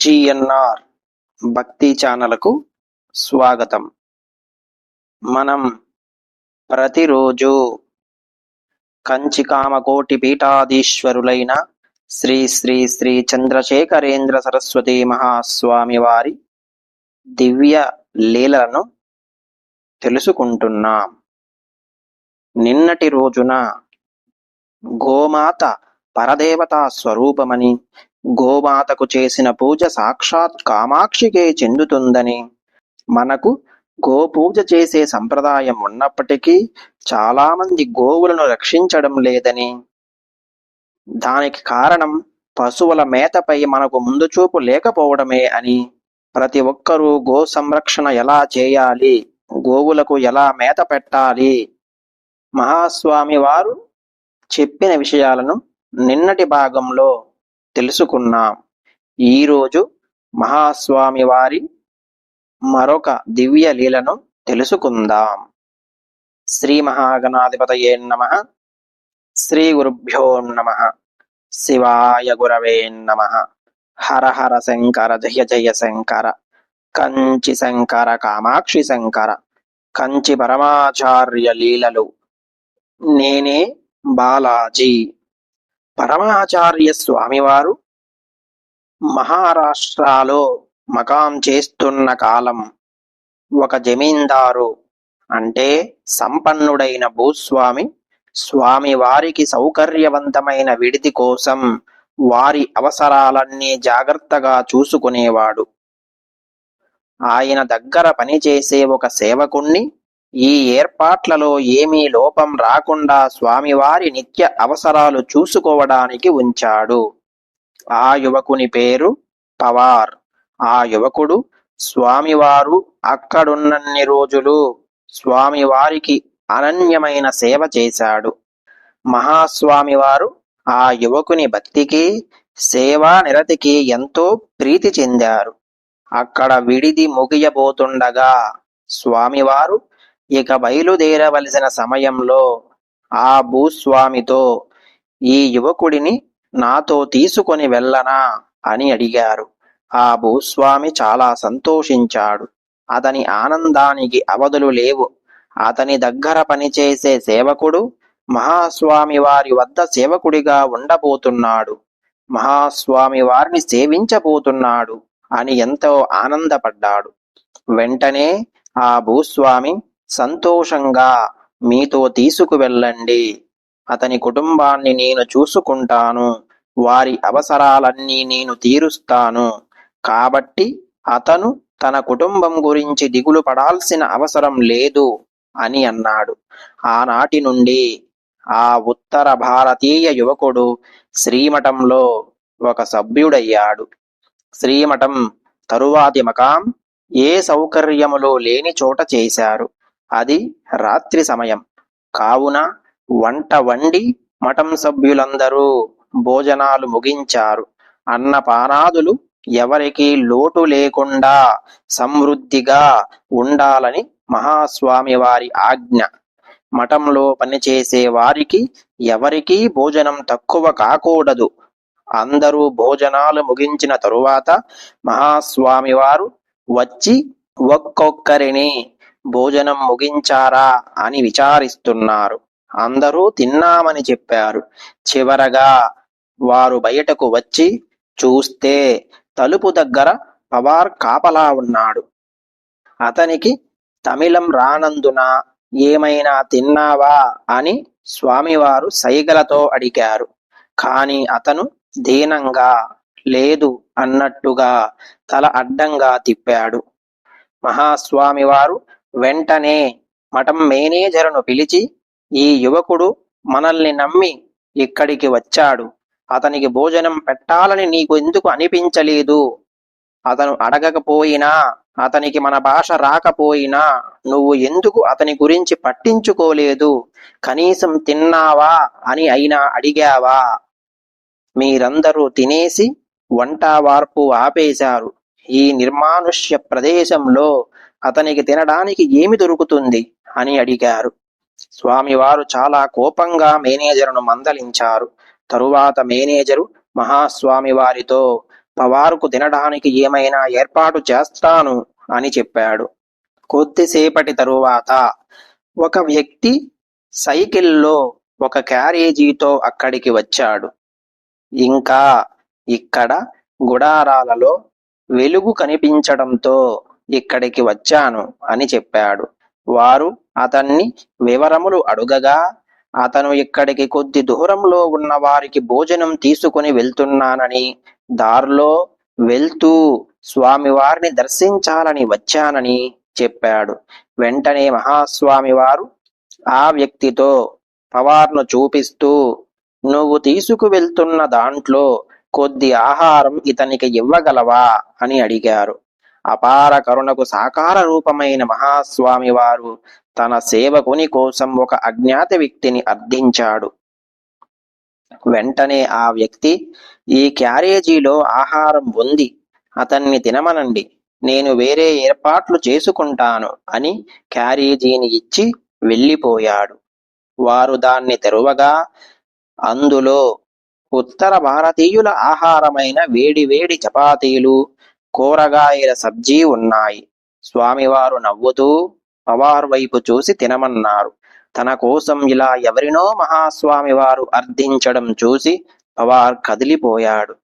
GNR భక్తి ఛానల్కు స్వాగతం. మనం ప్రతిరోజు కంచికామకోటి పీఠాధీశ్వరులైన శ్రీ శ్రీ శ్రీ చంద్రశేఖరేంద్ర సరస్వతి మహాస్వామి వారి దివ్య లీలలను తెలుసుకుంటున్నాం. నిన్నటి రోజున గోమాత పరదేవతా స్వరూపమని గోమాతకు చేసిన పూజ సాక్షాత్ కామాక్షికే చెందుతుందని. మనకు గోపూజ చేసే సంప్రదాయం ఉన్నప్పటికీ చాలామంది గోవులను రక్షించడం లేదని. దానికి కారణం పశువుల మేతపై మనకు ముందు చూపు లేకపోవడమే అని. ప్రతి ఒక్కరూ గో సంరక్షణ ఎలా చేయాలి? గోవులకు ఎలా మేత పెట్టాలి? మహాస్వామి వారు చెప్పిన విషయాలను నిన్నటి భాగంలో తెలుసుకున్నాం ఈరోజు మహాస్వామి వారి మరొక దివ్య లీలను తెలుసుకుందాం. శ్రీ మహాగణాధిపతయే నమ. శ్రీ గురుభ్యో నమ. శివాయ గురవే నమ. హర హర శంకర జయ జయ శంకర. కంచి శంకర కామాక్షి శంకర. కంచి పరమాచార్య లీలలు. నేనే బాలాజీ. పరమాచార్య స్వామివారు మహారాష్ట్రలో మకాం చేస్తున్న కాలం ఒక జమీందారు అంటే సంపన్నుడైన భూస్వామి స్వామి వారికి సౌకర్యవంతమైన విడిది కోసం వారి అవసరాలన్నీ జాగ్రత్తగా చూసుకునేవాడు. ఆయన దగ్గర పనిచేసే ఒక సేవకుణ్ణి ఈ ఏర్పాట్లలో ఏమీ లోపం రాకుండా స్వామివారి నిత్య అవసరాలు చూసుకోవడానికి ఉంచాడు. ఆ యువకుని పేరు పవార్. ఆ యువకుడు స్వామివారు అక్కడున్నన్ని రోజులు స్వామివారికి అనన్యమైన సేవ చేశాడు. మహాస్వామివారు ఆ యువకుని భక్తికి సేవా నిరతికి ఎంతో ప్రీతి చెందారు. అక్కడ విడిది ముగియబోతుండగా స్వామివారు ఇక బయలుదేరవలసిన సమయంలో ఆ భూస్వామితో ఈ యువకుడిని నాతో తీసుకొని వెళ్ళనా అని అడిగారు. ఆ భూస్వామి చాలా సంతోషించాడు. అతని ఆనందానికి అవధులు లేవు. అతని దగ్గర పనిచేసే సేవకుడు మహాస్వామి వారి వద్ద సేవకుడిగా ఉండబోతున్నాడు. మహాస్వామి వారిని సేవించబోతున్నాడు అని ఎంతో ఆనందపడ్డాడు. వెంటనే ఆ భూస్వామి సంతోషంగా మీతో తీసుకువెళ్ళండి. అతని కుటుంబాన్ని నేను చూసుకుంటాను. వారి అవసరాలన్నీ నేను తీరుస్తాను. కాబట్టి అతను తన కుటుంబం గురించి దిగులు పడాల్సిన అవసరం లేదు అని అన్నాడు. ఆనాటి నుండి ఆ ఉత్తర భారతీయ యువకుడు శ్రీమఠంలో ఒక సభ్యుడయ్యాడు. శ్రీమఠం తరువాతి మకాం ఏ సౌకర్యములో లేని చోట చేశారు. అది రాత్రి సమయం. కావున వంట వండి మఠం సభ్యులందరూ భోజనాలు ముగించారు. అన్నపానాదులు ఎవరికి లోటు లేకుండా సమృద్ధిగా ఉండాలని మహాస్వామి వారి ఆజ్ఞ. మఠంలో పనిచేసే వారికి ఎవరికీ భోజనం తక్కువ కాకూడదు. అందరూ భోజనాలు ముగించిన తరువాత మహాస్వామి వారు వచ్చి ఒక్కొక్కరిని భోజనం ముగించారా అని విచారిస్తున్నారు. అందరూ తిన్నామని చెప్పారు. చివరగా వారు బయటకు వచ్చి చూస్తే తలుపు దగ్గర పవార్ కాపలా ఉన్నాడు. అతనికి తమిళం రానందున ఏమైనా తిన్నావా అని స్వామివారు సైగలతో అడిగారు. కాని అతను దీనంగా లేదు అన్నట్టుగా తల అడ్డంగా తిప్పాడు. మహాస్వామివారు వెంటనే మఠం మేనేజరును పిలిచి ఈ యువకుడు మనల్ని నమ్మి ఇక్కడికి వచ్చాడు. అతనికి భోజనం పెట్టాలని నీకు ఎందుకు అనిపించలేదు? అతను అడగకపోయినా అతనికి మన భాష రాకపోయినా నువ్వు ఎందుకు అతని గురించి పట్టించుకోలేదు? కనీసం తిన్నావా అని అయినా అడిగావా? మీరందరూ తినేసి వంట వార్పు ఆపేశారు. ఈ నిర్మానుష్య ప్రదేశంలో అతనికి తినడానికి ఏమి దొరుకుతుంది? అని అడిగారు. స్వామివారు చాలా కోపంగా మేనేజరును మందలించారు. తరువాత మేనేజరు మహాస్వామి వారితో పవారుకు తినడానికి ఏమైనా ఏర్పాటు చేస్తాను అని చెప్పాడు. కొద్దిసేపటి తరువాత ఒక వ్యక్తి సైకిల్లో ఒక క్యారేజీతో అక్కడికి వచ్చాడు. ఇంకా ఇక్కడ గుడారాలలో వెలుగు కనిపించడంతో ఇక్కడికి వచ్చాను అని చెప్పాడు. వారు అతన్ని వివరములు అడుగగా అతను ఇక్కడికి కొద్ది దూరంలో ఉన్న వారికి భోజనం తీసుకుని వెళ్తున్నానని దారిలో వెళ్తూ స్వామివారిని దర్శించాలని వచ్చానని చెప్పాడు. వెంటనే మహాస్వామి వారు ఆ వ్యక్తితో పవార్ను చూపిస్తూ నువ్వు తీసుకువెళ్తున్న దాంట్లో కొద్ది ఆహారం ఇతనికి ఇవ్వగలవా? అని అడిగారు. అపార కరుణకు సాకార రూపమైన మహాస్వామి వారు తన సేవకుని కోసం ఒక అజ్ఞాత వ్యక్తిని అర్థించాడు. వెంటనే ఆ వ్యక్తి ఈ క్యారేజీలో ఆహారం ఉంది అతన్ని తినమనండి నేను వేరే ఏర్పాట్లు చేసుకుంటాను అని క్యారేజీని ఇచ్చి వెళ్ళిపోయాడు. వారు దాన్ని తెరవగా అందులో ఉత్తర భారతీయుల ఆహారమైన వేడి వేడి చపాతీలు కూరగాయల సబ్జీ ఉన్నాయి. స్వామివారు నవ్వుతూ పవార్ వైపు చూసి తినమన్నారు. తన కోసం ఇలా ఎవరినో మహాస్వామి వారు అర్థించడం చూసి పవార్ కదిలిపోయాడు.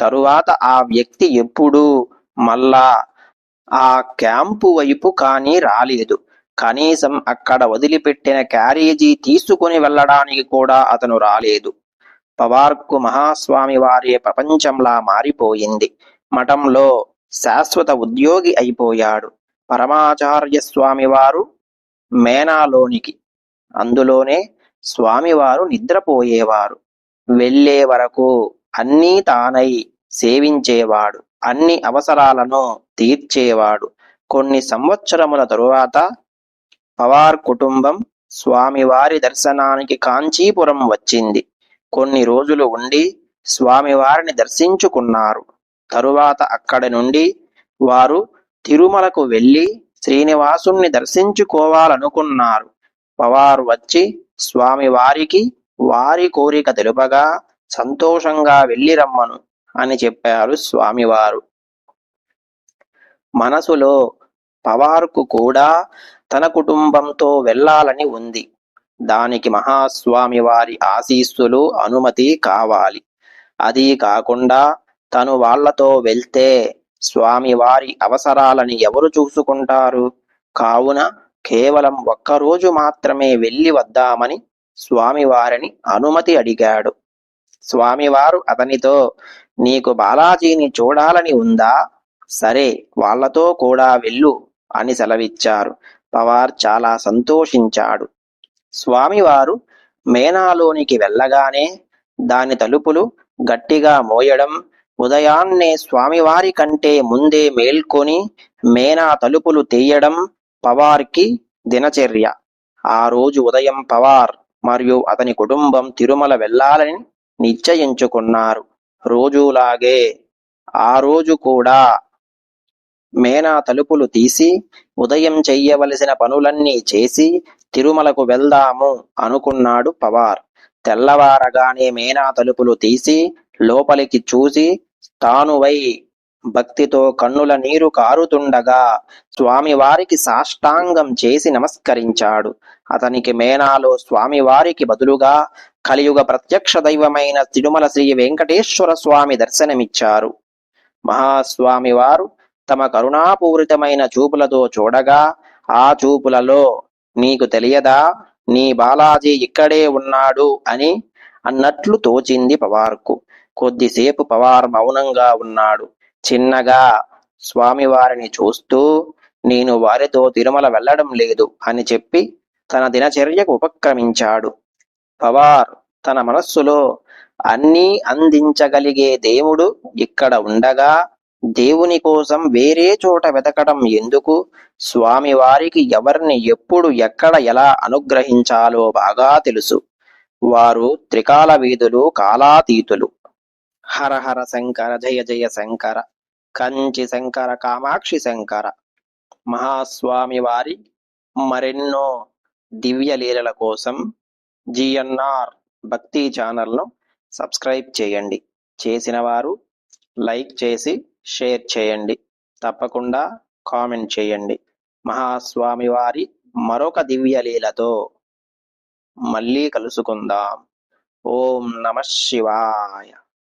తరువాత ఆ వ్యక్తి ఎప్పుడూ మళ్ళా ఆ క్యాంపు వైపు కానీ రాలేదు. కనీసం అక్కడ వదిలిపెట్టిన క్యారేజీ తీసుకుని వెళ్ళడానికి కూడా అతను రాలేదు. పవార్కు మహాస్వామి వారే ప్రపంచంలా మారిపోయింది. మఠంలో శాశ్వత ఉద్యోగి అయిపోయాడు. పరమాచార్య స్వామివారు మేనాలోనికి. అందులోనే స్వామివారు నిద్రపోయేవారు. వెళ్ళే వరకు అన్నీ తానై సేవించేవాడు. అన్ని అవసరాలను తీర్చేవాడు. కొన్ని సంవత్సరముల తరువాత పవార్ కుటుంబం స్వామివారి దర్శనానికి కాంచీపురం వచ్చింది. కొన్ని రోజులు ఉండి స్వామివారిని దర్శించుకున్నారు. తరువాత అక్కడి నుండి వారు తిరుమలకు వెళ్ళి శ్రీనివాసుణ్ణి దర్శించుకోవాలనుకున్నారు. పవారు వచ్చి స్వామివారికి వారి కోరిక తెలుపగా సంతోషంగా వెళ్ళి రమ్మను అని చెప్పారు స్వామివారు. మనసులో పవార్కు కూడా తన కుటుంబంతో వెళ్ళాలని ఉంది. దానికి మహాస్వామి వారి ఆశీస్సులు అనుమతి కావాలి. అది కాకుండా తను వాళ్ళతో వెళ్తే స్వామివారి అవసరాలని ఎవరు చూసుకుంటారు? కావున కేవలం ఒక్కరోజు మాత్రమే వెళ్ళి వద్దామని స్వామివారిని అనుమతి అడిగాడు. స్వామివారు అతనితో నీకు బాలాజీని చూడాలని ఉందా? సరే వాళ్ళతో కూడా వెళ్ళు అని సెలవిచ్చారు. పవార్ చాలా సంతోషించాడు. స్వామివారు మేనాలోనికి వెళ్ళగానే దాని తలుపులు గట్టిగా మోయడం ఉదయాన్నే స్వామివారి కంటే ముందే మేల్కొని మేనా తలుపులు తీయడం పవార్కి దినచర్య. ఆ రోజు ఉదయం పవార్ మరియు అతని కుటుంబం తిరుమల వెళ్ళాలని నిశ్చయించుకున్నారు. రోజులాగే ఆ రోజు కూడా మేనా తలుపులు తీసి ఉదయం చెయ్యవలసిన పనులన్నీ చేసి తిరుమలకు వెళ్దాము అనుకున్నాడు పవార్. తెల్లవారగానే మేనా తలుపులు తీసి లోపలికి చూసి తానువై భక్తితో కన్నుల నీరు కారుతుండగా స్వామివారికి సాష్టాంగం చేసి నమస్కరించాడు. అతనికి మేనాలో స్వామివారికి బదులుగా కలియుగ ప్రత్యక్ష దైవమైన తిరుమల శ్రీ వెంకటేశ్వర స్వామి దర్శనమిచ్చారు. మహాస్వామివారు తమ కరుణాపూరితమైన చూపులతో చూడగా ఆ చూపులలో నీకు తెలియదా? నీ బాలాజీ ఇక్కడే ఉన్నాడు అని అన్నట్లు తోచింది పవార్కు. కొద్దిసేపు పవార్ మౌనంగా ఉన్నాడు. చిన్నగా స్వామివారిని చూస్తూ నేను వారితో తిరుమల వెళ్ళడం లేదు అని చెప్పి తన దినచర్యకు ఉపక్రమించాడు. పవార్ తన మనస్సులో అన్నీ అందించగలిగే దేవుడు ఇక్కడ ఉండగా దేవుని కోసం వేరే చోట వెతకడం ఎందుకు? స్వామివారికి ఎవరిని ఎప్పుడు ఎక్కడ ఎలా అనుగ్రహించాలో బాగా తెలుసు. వారు త్రికాల వీధులు కాలాతీతులు. హర హర శంకర జయ జయ శంకర కంచి శంకర కామాక్షి శంకర. మహాస్వామి వారి మరెన్నో దివ్య లీలల కోసం జిఎన్ఆర్ భక్తి ఛానల్ను సబ్స్క్రైబ్ చేయండి. చేసిన వారు లైక్ చేసి షేర్ చేయండి. తప్పకుండా కామెంట్ చేయండి. మహాస్వామి వారి మరొక దివ్యలీలతో మళ్ళీ కలుసుకుందాం. ఓం నమ శివాయ.